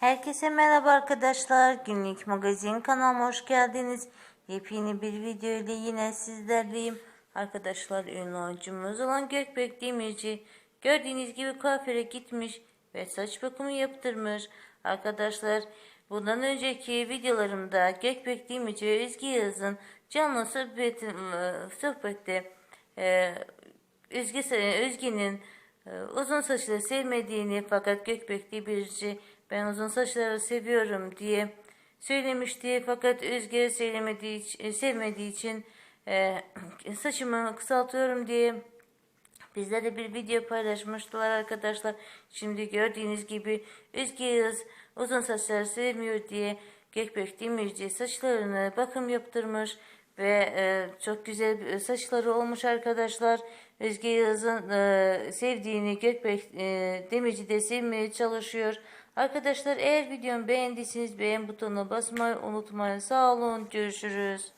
Herkese merhaba arkadaşlar. Günlük magazin kanalıma hoş geldiniz. Yepyeni bir video ile yine sizlerleyim. Arkadaşlar ünlü oyuncumuz olan Gökbek Demirci gördüğünüz gibi kuaföre gitmiş ve saç bakımı yaptırmış. Arkadaşlar bundan önceki videolarımda Gökbek Demirci ve Özge Yağız'ın canlı sohbeti, sohbette e, Özge, uzun saçları sevmediğini fakat Gökbek Demirci ben uzun saçları seviyorum diye söylemişti fakat Özge söylemediği için, sevmediği için e, saçımı kısaltıyorum diye bizlere bir video paylaşmıştılar arkadaşlar. Şimdi gördüğünüz gibi Özge Yağız uzun saçları sevmiyor diye Gökbek Demirci saçlarını bakım yaptırmış ve e, çok güzel bir saçları olmuş arkadaşlar. Özge Yağız'ın e, sevdiğini Gökbek e, Demirci de sevmeye çalışıyor. Arkadaşlar eğer videomu beğendiyseniz beğen butonuna basmayı unutmayın. Sağ olun. Görüşürüz.